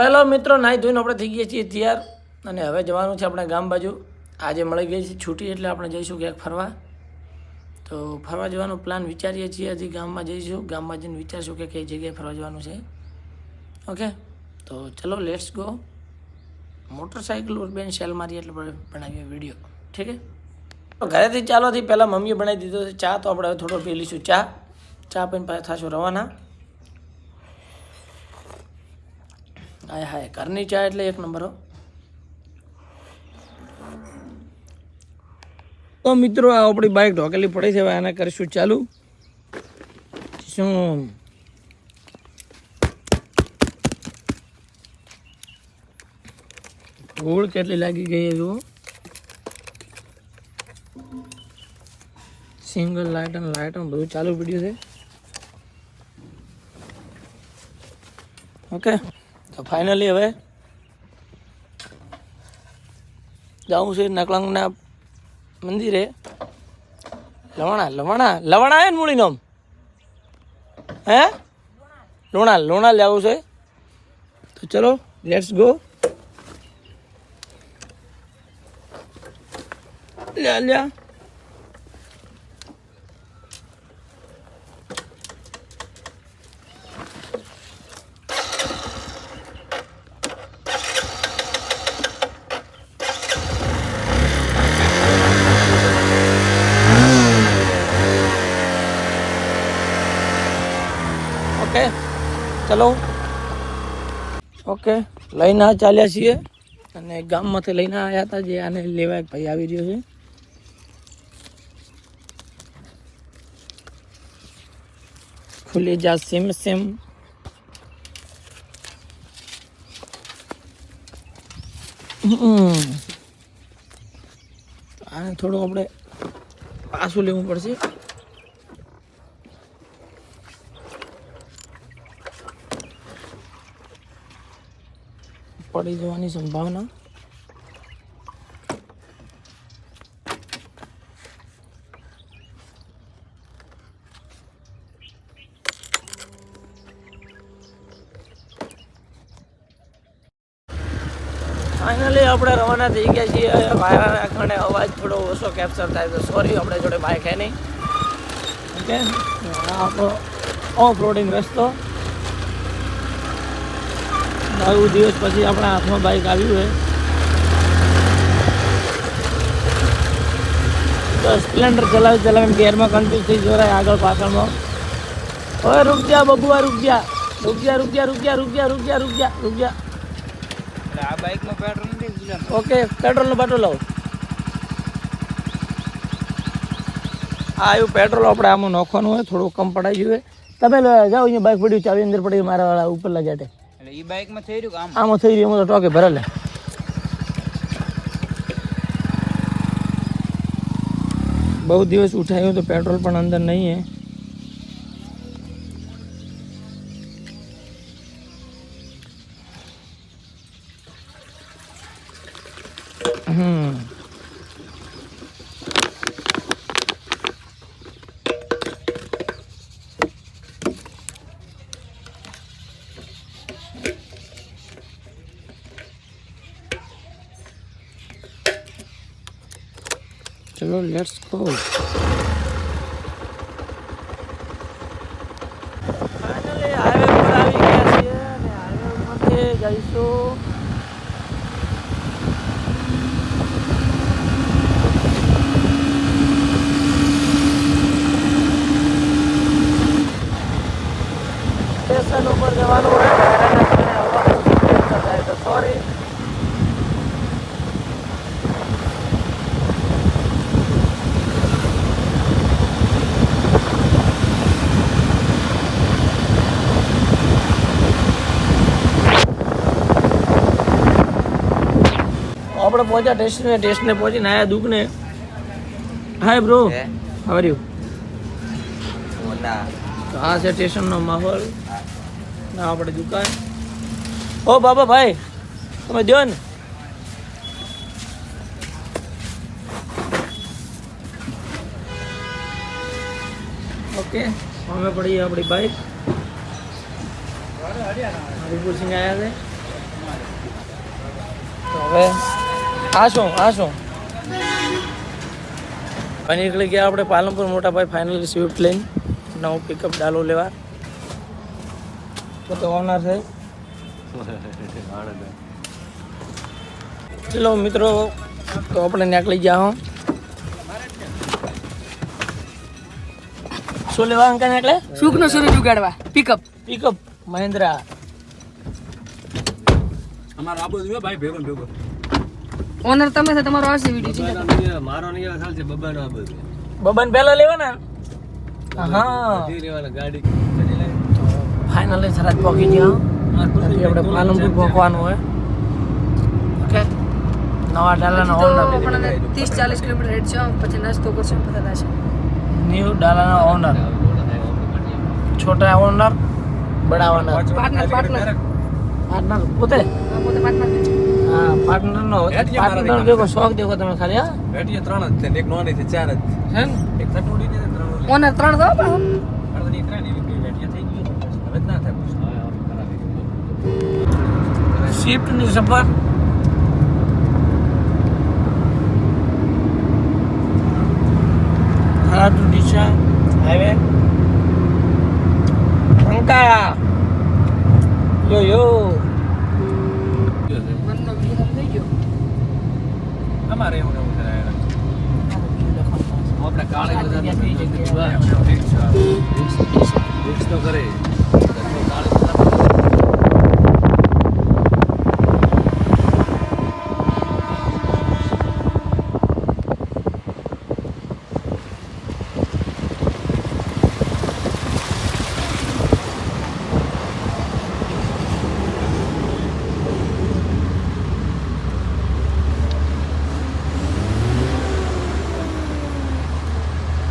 Hello મિત્રો, નાહી ધોઈને આપણે થઈ ગયા છીએ તૈયાર અને હવે જવાનું છે આપણે ગામ બાજુ. આજે મળી ગઈ છે છૂટી, એટલે આપણે જઈશું ક્યાંક ફરવા. તો ફરવા જવાનો પ્લાન વિચારીએ છીએ, હજી ગામમાં જઈશું. ગામમાં જઈને વિચારશું કે કઈ જગ્યાએ ફરવા જવાનું છે. ઓકે તો ચલો લેટ્સ ગો મોટરસાઇકલ બેન સેલ મારી એટલે બનાવીએ વીડિયો ઠીક છે? તો ઘરેથી ચાલોથી પહેલાં મમ્મીએ બનાવી દીધો છે ચા. તો આપણે હવે થોડો પી લઈશું ચા. ચા પીને પાછા થશું રવાના. હાય હાય, ઘરની ચા એટલે એક નંબર તો મિત્રો, આ આપણી બાઇક ઢોકેલી પડી છે, હવે આને કરીશું ચાલુ. શું? ધૂળ કેટલી લાગી ગઈ જુઓ. સિંગલ લાઇટ અને લાઇટ બધું ચાલુ પડ્યું છે. ઓકે. તો ફાઇનલી હવે જાઉં છે નકલંગના મંદિરે. લવણા લવણા લવણા હે ને મૂળીનો હે? લોણા લોણા લેવું છે. તો ચલો લેટ્સ ગો લ્યા લ્યા. ઓકે? ચલો. ઓકે. લઈને ચાલ્યા છીએ. અને ગામમાંથી લઈને આવ્યા હતા જે આને લેવા એક ભાઈ આવી રહ્યો છે. ખુલી જા સેમ સેમ. આને થોડું આપણે પાછું લેવું પડશે. પડી જવાની સંભાવના. ફાઇનલી આપણે રવાના થઈ ગયા છીએ. વાયરા ખાણે અવાજ થોડો ઓછો કેપ્ચર થાય તો સોરી આપણે જોડે બાઇક હે નહીં. ઓકે આપણો ઓફ રોડિંગ રસ્તો. બહુ દિવસ પછી આપણા હાથમાં બાઇક આવ્યું છે. તો સ્પ્લેન્ડર ચલાવી ચલાવીને ગેરમાં કન્ફ્યુઝ થઈ જોરાય આગળ પાછળમાં. હવે રૂક જા બબુઆ રૂક જા રૂક જા રૂક જા રૂક જા રૂક જા રૂક જા રૂક જા રૂક જા આ બાઇકમાં પેટ્રોલ નથી ઓકે પેટ્રોલનો બાટલો લાવો. આ આવ્યું પેટ્રોલ આપણે આમાં નાખવાનું હોય થોડું કમ પડાઈ જોઈએ તમે જાઓ અહીંયા બાઇક પડ્યું ચાવી અંદર પડી મારા વાળા ઉપર જાટે એટલે એ બાઇકમાં થઈ રહ્યું કામ? આમાં થઈ રહ્યું, એમાં તો ટોકે ભરેલે. બહુ દિવસ ઉઠાયું તો પેટ્રોલ પણ અંદર નહીં હે. Hello, let's go. Finally, highway પર આવી ગયા છીએ અને highway ઉપરથી જઈશું આપણે પહોંચ્યા ટેસ્ટને ટેસ્ટને પહોંચીને આયા દુઃખને. હાય બ્રો હાવ યુ હા છે સ્ટેશનનો માહોલ. ના આપણે દુકાન. ઓ બાબા ભાઈ તમે દો ને. ઓકે અમે પડી આપણી બાઈક હરિપુર સિંહ આવ્યા છે. હવે આ શું આ શું? અને નીકળી ગયા આપણે પાલનપુર મોટા ભાઈ ફાઇનલી સ્વિફ્ટ લઈને નવું પિકઅપ ડાલો લેવા. તો આવનાર ઓનર છે. ચલો મિત્રો તો આપણે નીકળી ગયા હું. શું લેવા અંકા નીકળે? સુખનો સૂરજ ઉગાડવા. Pickup pickup Mahindra. અમારો આબુ ભાઈ ભેગો ભેગો. ઓનર તમે છે તમારો આવશે વીડિયો ચિંતા મારો નહીં આવે ચાલશે બબાનો આ છે બબન પહેલા લેવાના? હા. લેવાના ગાડી. ફાઇનલી સરસ પહોંચી ગયા. આપણે પાલનપુર પહોંચવાનું હોય. ઓકે. નવા ડાલાના ઓનર આપણને ત્રીસ ચાલીસ કિલોમીટર હેડ છે પછી નાસ્તો કરશું પછી થશે ન્યૂ ડાલાના ઓનર છોટા ઓનર બડા ઓનર પાર્ટનર પાર્ટનર. પાર્ટનર પોતે. પોતે પાર્ટનર પાર્ટનર નો પાર્ટનર દેખો શોખ દેખો તમે ખાલી હા ત્રણ જ છે ને એક નોની છે ચાર જ છે ને? એક ચટોડી ને ત્રણ. ઓનર ત્રણ દો એક રાની બે થઈ ગયું હવે ના થાય. સ્વિફ્ટની સફર થરાદુ દિશા હાઈવે અંકા યો યો મનનો વીડિયો થઈ ગયો અમારે એવું ને એવું છે આપણે કાળે બધા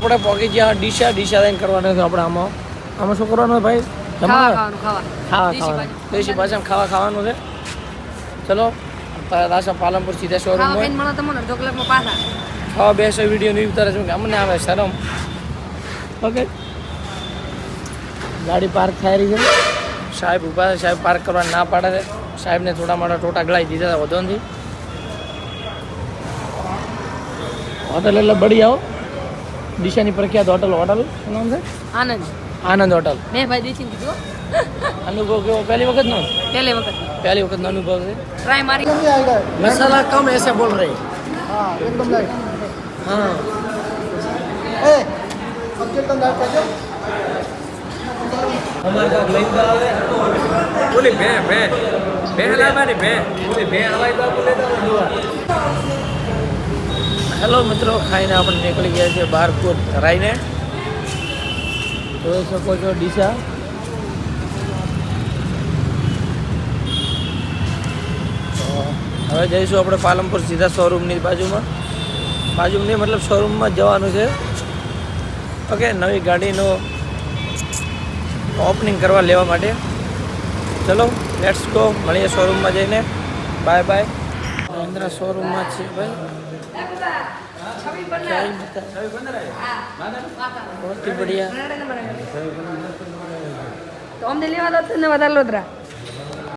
આપણે પહોંચી ગયા ડીશા ડીશા લઈને કરવાનું છે આપણે આમાં. આમાં શું કરવાનું ભાઈ? ખાવા ખાવાનું ખાવા. ખાવાનું. દેશી. ભાષામાં ખાવા ખાવાનું છે. ચલો રાસા પાલનપુર સીધા શોરૂમ મળો તમને અડધો કલાકમાં પાછા. ખાવા બેસો વીડિયો નહીં ઉતારે છું કે? અમને આવે શરમ. ઓકે ગાડી પાર્ક થઈ રહી છે. સાહેબ ઊભા છે સાહેબ પાર્ક કરવા ના પાડે છે. સાહેબને થોડા મોટા ટોટા ગળાઈ દીધા હતા વધોથી હોટલ એટલે બળી આવો. દિશાની પ્રખ્યાત હોટલ હોટલ શું નામ છે? આનંદ. આનંદ હોટલ. મેં ભાઈ દીશી કીધું અનુભવ કેવો? પહેલી વખત નો? પહેલી વખત. પહેલી વખત નો અનુભવ છે. ટ્રાય મારી. મસાલા કમ એસે બોલ રહી. હા એકદમ લાઈટ હા. એ એકદમ લાઈટ કરજો ઓલી ભે ભે ભે હલાવાની ભે ઓલી ભે હલાવી બાપુ લેતા હેલો મિત્રો, ખાઈને આપણે નીકળી ગયા છીએ બહાર કોટ ધરાઈને. જોઈ શકો છો ડીસા હવે જઈશું આપણે પાલનપુર સીધા શોરૂમની બાજુમાં. બાજુની મતલબ શોરૂમમાં જવાનું છે. ઓકે, નવી ગાડીનો ઓપનિંગ કરવા લેવા માટે. ચલો લેટ્સ ગો મળીએ શોરૂમમાં જઈને. બાય બાય મહિન્દ્રા શોરૂમમાં છે ભાઈ. बहुत ही बढ़िया तो हमने लेवा लो तो ने बदल लो तरा